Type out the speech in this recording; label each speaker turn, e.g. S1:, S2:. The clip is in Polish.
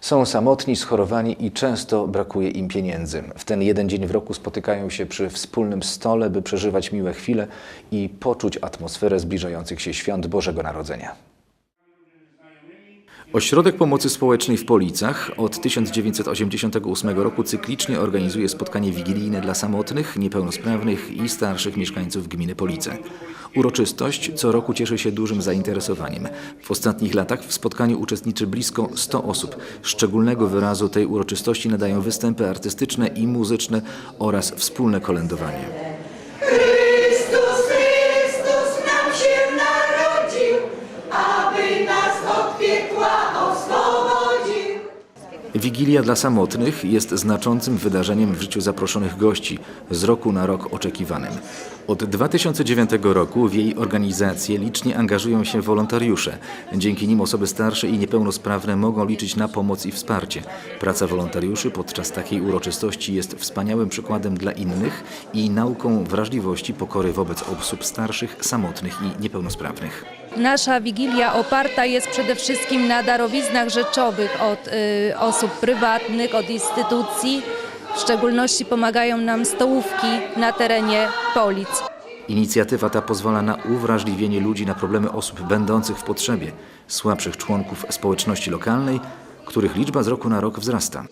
S1: Są samotni, schorowani i często brakuje im pieniędzy. W ten jeden dzień w roku spotykają się przy wspólnym stole, by przeżywać miłe chwile i poczuć atmosferę zbliżających się świąt Bożego Narodzenia. Ośrodek Pomocy Społecznej w Policach od 1988 roku cyklicznie organizuje spotkanie wigilijne dla samotnych, niepełnosprawnych i starszych mieszkańców gminy Police. Uroczystość co roku cieszy się dużym zainteresowaniem. W ostatnich latach w spotkaniu uczestniczy blisko 100 osób. Szczególnego wyrazu tej uroczystości nadają występy artystyczne i muzyczne oraz wspólne kolędowanie. Wigilia dla samotnych jest znaczącym wydarzeniem w życiu zaproszonych gości, z roku na rok oczekiwanym. Od 2009 roku w jej organizację licznie angażują się wolontariusze. Dzięki nim osoby starsze i niepełnosprawne mogą liczyć na pomoc i wsparcie. Praca wolontariuszy podczas takiej uroczystości jest wspaniałym przykładem dla innych i nauką wrażliwości, pokory wobec osób starszych, samotnych i niepełnosprawnych.
S2: Nasza wigilia oparta jest przede wszystkim na darowiznach rzeczowych od y, osób prywatnych, od instytucji. W szczególności pomagają nam stołówki na terenie Polic.
S1: Inicjatywa ta pozwala na uwrażliwienie ludzi na problemy osób będących w potrzebie, słabszych członków społeczności lokalnej, których liczba z roku na rok wzrasta.